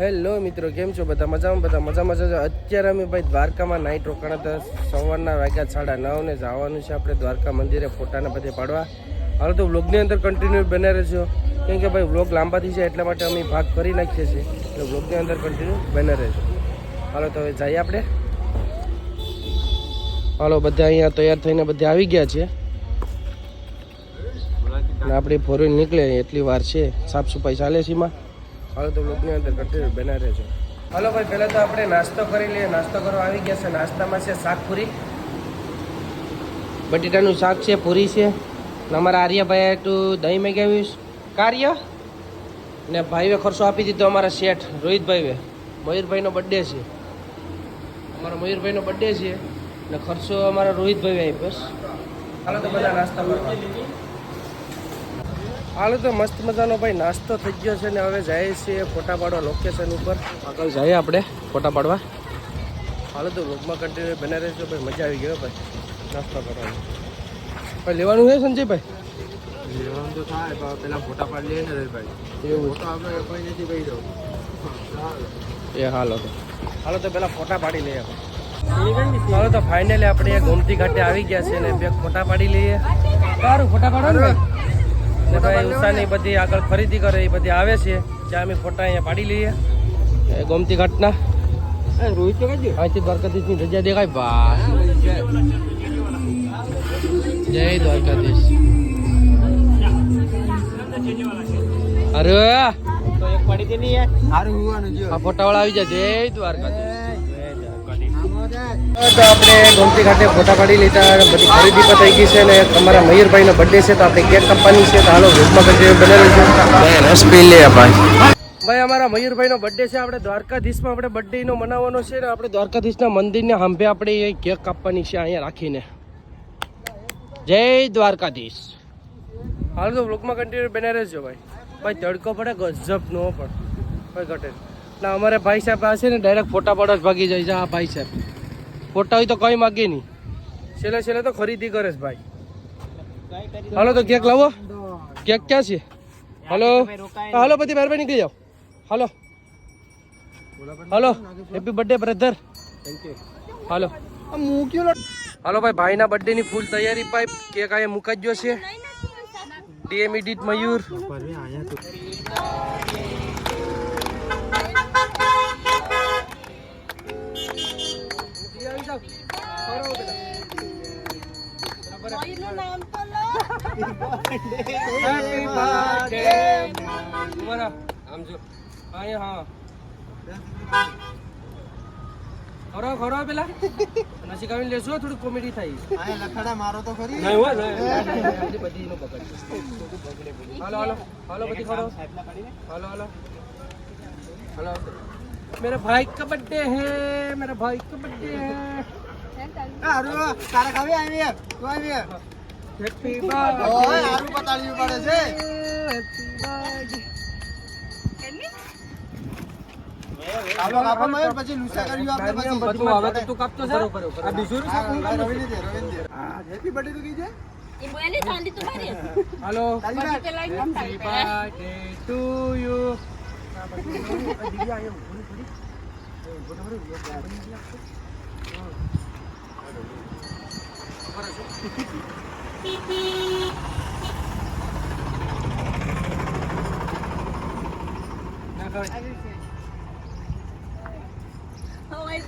Hello મિત્રો, કેમ છો? બધા મજામાં? બધા મજામાં છો અત્યારે અમે ભાઈ દ્વારકામાં નાઇટ રોકાણ હતા. સવારના વાગ્યા સાડા નવ ને જવાનું છે આપણે દ્વારકા મંદિરે ફોટાને બધે પાડવા. હાલ તો વ્લોગની અંદર કન્ટિન્યુ બને રહેજો. કેમ કે ભાઈ વ્લોગ લાંબાથી છે એટલા માટે અમે ભાગ કરી નાખીએ છીએ. એટલે વ્લોગની અંદર કન્ટિન્યુ બને રહેજો. હાલો, તો હવે જઈએ આપણે. હાલો, બધા અહીંયા તૈયાર થઈને બધા આવી ગયા છે. અને આપણી ફોર નીકળે એટલી વાર છે. સાફ સફાઈ ચાલે છે એમાં. હાલો તો લોકની અંદર કન્ટિન્યુ બના રહેજો. હાલો ભાઈ, પહેલાં તો આપણે નાસ્તો કરી લઈએ. નાસ્તો કરવા આવી ગયા છે. નાસ્તામાં છે શાક પૂરી. બટેટાનું શાક છે, પૂરી છે. ને અમારા આર્યભાઈએ તું દહીં મેગાવ્યું કાર્ય? ને ભાઈએ ખર્ચો આપી દીધો અમારા શેઠ, રોહિતભાઈએ. મયુરભાઈનો બર્થડે છે. અમારો મયુરભાઈનો બર્થડે છે. ને ખર્ચો અમારા રોહિતભાઈ આપ્યો હાલો તો બધા નાસ્તા હાલો તો મસ્ત મજાનો ભાઈ નાસ્તો થઈ ગયો છે ને હવે જાય છીએ ફોટા પાડવા લોકેશન ઉપર. આગળ જઈએ આપણે ફોટા પાડવા હાલો તો રૂમમાં કન્ટિન્યુ બને રહેશે ભાઈ મજા આવી ગયો ભાઈ. નાસ્તો કરવાનો. ભાઈ લેવાનું છે સંજયભાઈ લેવાનું તો થાય પણ પેલા ફોટા પાડી લઈએ ને ભાઈ એવું. ફોટો આપણે કોઈ નથી ભાઈ જવું એ હાલો તો. હાલો તો પેલા ફોટા પાડી લઈએ આપણે. હાલો તો ફાઇનલી આપણે ગોમતી ઘાટે આવી ગયા છે ને બે ફોટા પાડી લઈએ. સારું ફોટા પાડો ને ભાઈ. ને ભાઈ ઉષાની બધી આગળ ખરીદી કરે એ બધી આવે છે. ત્યાં અમે ફોટા અહીંયા પાડી લઈએ. ગોમતી ઘાટના. રોહિત અહીંથી દ્વારકાધીશની ધજા દેખાય. બા જય દ્વારકાધીશ. અરે! તો એક પડી હતી નહીં યાર. સારું હોવાનું જો. આ ફોટાવાળા આવી જાય. જય દ્વારકાધીશ. તો આપણે ગોમતી ખાતે ફોટા પાડી લીધા અને બધી ખરીદી પણ થઈ ગઈ છે ને તમારા મયુરભાઈનો બર્થડે છે તો આપણે કેક કંપની છે. તો હાલો ગ્રુપમાં બનાવ્યું છે રસ પી લે ભાઈ ભાઈ અમારા મયુરભાઈનો બર્થડે છે. આપણે દ્વારકાધીશમાં આપણે બર્થડેનો મનાવવાનો છે ને આપણે દ્વારકાધીશના મંદિરને સાંભે આપણે કેક કાપવાની છે અહીંયા રાખીને. જય દ્વારકાધીશ. હાલ તો બ્લોકમાં કન્ટિન્યુ બને રહેજો ભાઈ. ભાઈ તડકો પડે ગજબ નો પણ. ભાઈ ઘટે. ના અમારે ભાઈ સાહેબ આ છે ને ડાયરેક્ટ ફોટા પાડવા જ ભાગી જાય છે. આ ભાઈ સાહેબ. ફોટા હોય તો કંઈ માગે નહીં. છેલ્લે છેલ્લે તો ખરીદી કરે છે ભાઈ. હાલો તો કેક લાવો. કેક ક્યાં છે? હાલો. હાલો પછી બહાર નીકળી જાઓ. હાલો. હાલો. હેપી બર્થડે બ્રધર હાલો. મૂક્યો હાલો ભાઈ ભાઈના બર્થડે ની ફૂલ તૈયારી પાઇપ કેક અહીંયા મુકાઈ ગયો છે. DM edit Mayur. ઉમારા, આમ જો. અહીંયા, હા. ખરો ખરો પેલા નસી કાઢીને લેશો થોડી કોમેડી થાય આ લખડા મારો તો ખરી નહીં હોય ને બધી નો બગડ હાલો હાલો હાલો બધી ખરો હાલો હાલો હાલો मेरे भाई का बर्थडे है मेरे भाई का बर्थडे है હારું તારે ખાવી આવી તું આવી हैप्पी ઓય હારું બતાડ્યું પડે છે ચાલો કાપો મયુર પછી લુસા કર્યું આપણે પછી. બધું હવે તો તું કાપતો છે? આ બીજું લુસા કોણ કામ રવિન્દ્ર રવિન્દ્ર. હેપી બર્થડે તું કીજે. Hello to you Thank you.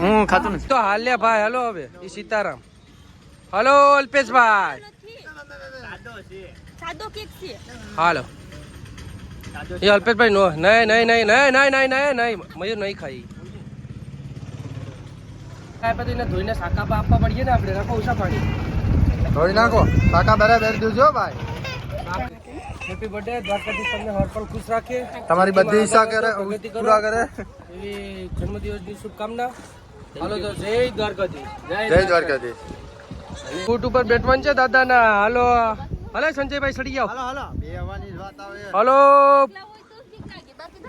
હું ખાતો નથી તો હાલ્યા ભાઈ હાલો હવે એ સીતારામ. હલો અલ્પેશભાઈ. સાદો હાલો. એ અલ્પેશભાઈ નો નહીં નહીં નહીં નહીં નહીં નહીં નહીં નહીં મયુર નહીં ખાઈ. કાંઈ ધોઈને શાકા આપવા પડીએ ને આપણે નાખો ઉષા પાણી. ધોઈ નાખો સાકા બરાબર દેજો ભાઈ. હેપી બર્થડે દ્વારકાધીશ તમને હર પલ ખુશ રાખે. તમારી બધી ઈચ્છા કરે પ્રગતિ કરો. પૂરા કરે. એવી જન્મદિવસની શુભકામના. હાલો તો જય દ્વારકાધીશ. જય દ્વારકાધીશ. ફૂટ ઉપર બેઠવાનું છે દાદાના. હાલો હાલો સંજયભાઈ સડી જાઓ. હાલો હાલો. બે આવવાની જ વાત આવે. હાલો.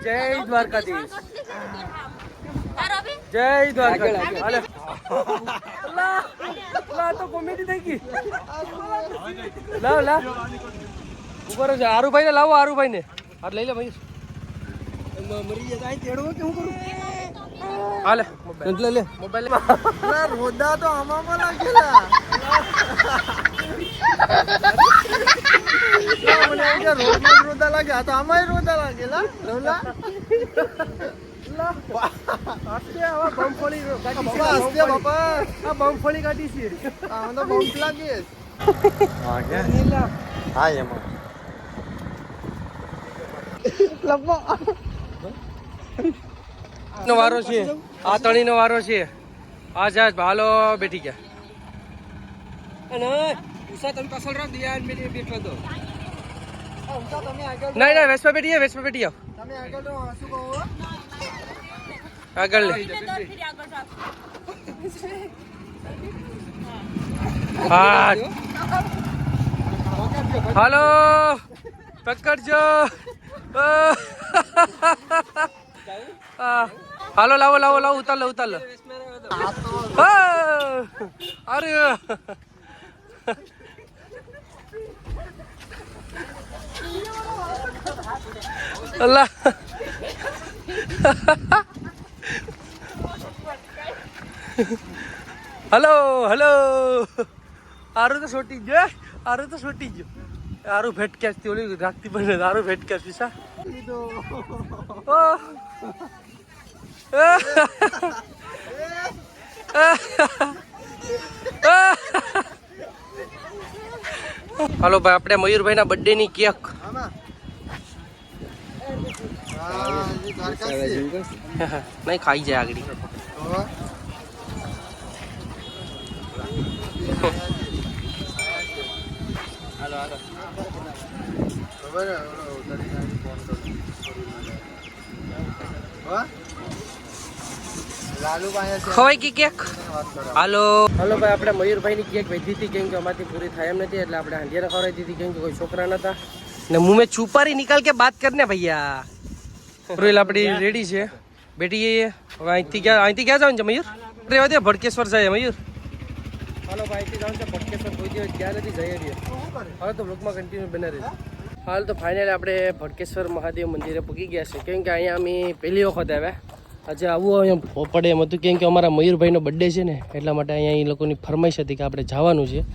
જય દ્વારકાધીશ. જય દ્વારકાધીશ. હાલે. લા લા તો કોમેડી થઈ ગઈ. લાવ લા ઉપર છે આરુભાઈ ને લાવો આરુભાઈ ને હાથ લઈ લે ભાઈ મરી જતા તેડવો કે હું કરું હાલે મોબાઈલ લે. મોબાઈલ અલા, રોદા તો આમાં લાગેલા. એમ રોદા લાગે. આ તો આમાંય રોદા લાગેલા. રોલા હા આવા બમફળી કાઢી છે, બાપા હસતે બમફળી. બાપા આ બમફળી કાઢી છે આમાં તો બમ્પ લાગે હા કે નીલા. હા એમાં લપો નો વારો છે. આ તણી નો વારો છે. આ જા હાલો બેઠી ગયા. અને ઉષા તમે પાછળ રાખ દિયા મેરી બેઠો તો. તમે આગળ નહીં નહીં વેસ્પા બેઠી વેસ્પા બેઠી આવ તમે આગળ તો શું કહો? આગળ લે. હા. હાલો. પકડજો. હાલો લાવો લાવો લાવો ઉતાર લો ઉતાર લો હા. અરે અલ્લાહ હલો હલો આરું તો છોટી ગયો આરું તો છોટી ગયો આરું ભેટ કેસથી ઓલી રાખતી પણ આરું ભેટ કેસ વિસા. હાલો ભાઈ આપણે મયુરભાઈ ના બર્થડે ની કેક નહીં ખાઈ જાય આગળ તો ખબર હે, ઓલો ઉતારીને આવી ફોન કરું. હો? લાલુભાઈ છે. ખવાય કે કેક હાલો. હાલો ભાઈ આપણે મયુરભાઈ ની કેક વધી હતી કેમ કે અમારથી પૂરી થાય એમ નથી એટલે આપણે હાંડિયાને ખવડાવી દીધી કેમ કે કોઈ છોકરા નતા. ને મેં છુપારી નિકાલ કે બાત કરને ભૈયા. રોયલ આપણી રેડી છે. બેટી જઈએ હવે અહીંથી ક્યાં અહીંથી ક્યાં જવાનું છે મયુર? રેવા દે ભડકેશ્વર જાય મયુર. હાલો ભાઈ અહીંથી જવાનું છે ભડકેશ્વર કોઈ દિવસ ક્યાં નથી જઈએ છીએ. હવે તો બ્લોકમાં કન્ટિન્યુ બને રહે હાલ તો ફાઇનલી આપણે ભડકેશ્વર મહાદેવ મંદિરે પૂકી ગયા છે કેમ કે અહીંયા અમે પહેલી વખત આવ્યા. આજે આવું અહીંયા પડે એમ હતું. કેમ કે અમારા મયુરભાઈનો બર્થડે છે ને, એટલા માટે અહીંયા એ લોકોની ફરમાઈશ હતી કે આપણે જવાનું છે.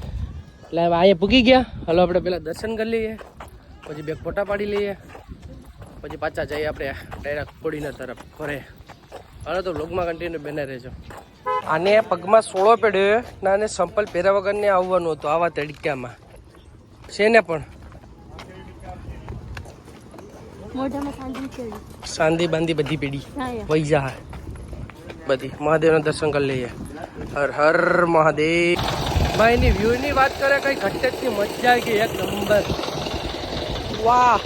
એટલે અહીંયા પૂકી ગયા. હાલો આપણે પહેલાં દર્શન કરી લઈએ. પછી બે ફોટા પાડી લઈએ. પછી પાછા જઈએ આપણે ડાયરેક્ટ કોડીના તરફ, ઘરે. હાલો તો વ્લોગમાં કન્ટિન્યુ બેને રહેજો. આને પગમાં સોળો પડ્યો ના આને સંપલ પહેર્યા વગરને આવવાનું હતું, આવા તડક્યામાં છે ને પણ. સાંદી બાંધી બધી પેઢી. વૈજા બધી. મહાદેવના દર્શન કરી લઈએ. હર હર મહાદેવ. ભાઈ એની વ્યૂ ની વાત કરે કઈ ઘટકની મજા આવી ગઈ એક નંબર? વાહ.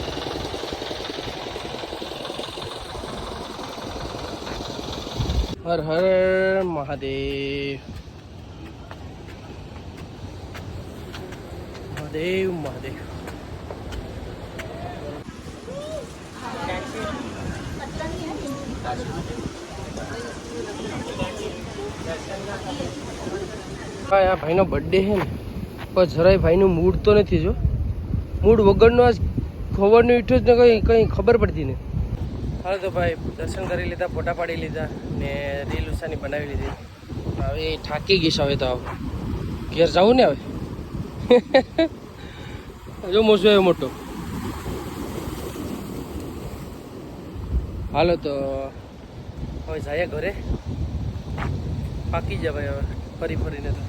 હર હર મહાદેવ. મહાદેવ મહાદેવ. આ ભાઈનો બર્થડે છે ને. પણ જરાય ભાઈનું મૂડ તો નથી, જો. મૂડ વગરનો આજ ખબરનું ઈઠું જ ને કંઈ કંઈ ખબર પડતી નહીં હાલો તો ભાઈ, દર્શન કરી લીધા, ફોટા પાડી લીધા ને રીલ ઉષાની બનાવી લીધી. હવે એ થાકી ગઈશ હવે તો ઘેર જવું ને હવે? જો મોસો એવો મોટો. હાલો તો હવે જાય ઘરે. પાકી જાય ભાઈ હવે ફરી ફરીને તો.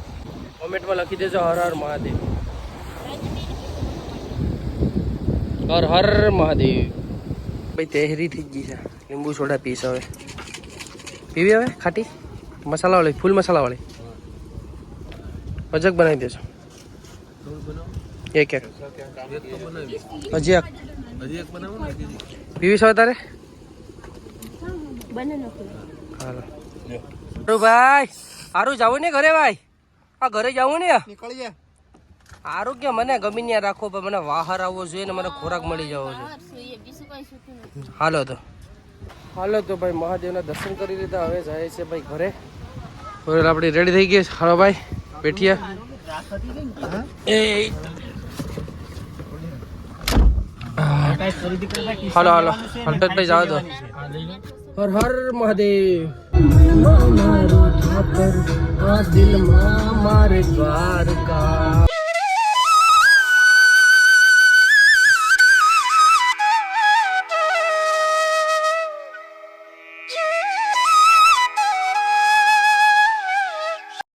કોમેન્ટમાં લખી દેજો હર હર મહાદેવ. હર હર મહાદેવ. ભાઈ તહેરી થઈ ગઈ છે. લીંબુ સોડા પીસ હવે. પીવી હવે ખાટી? મસાલાવાળી ફૂલ મસાલાવાળી અજક બનાવી દેજો. એક એક. હજી એક પીવી છો તારે? બને નથી હાલો. ભાઈ હારું જવું ને ઘરે ભાઈ? આ ઘરે જવું ને? નીકળીએ. હારું કે મને ગમી ત્યાં રાખો પણ મને વાહર આવવો જોઈએ ને મને ખોરાક મળી જવો જોઈએ. જોઈએ બીજું કઈ સૂતું નથી. હાલો તો. હાલો તો ભાઈ મહાદેવના દર્શન કરી લીધા હવે જાય છે ભાઈ ઘરે. બરાબર આપણી રેડી થઈ ગઈ છે. હાલો ભાઈ બેઠીએ. એ હાલો હાલો. હલકતભાઈ જાવ તો. હર હર મહાદેવ. દિલમાં મારે દ્વારકા.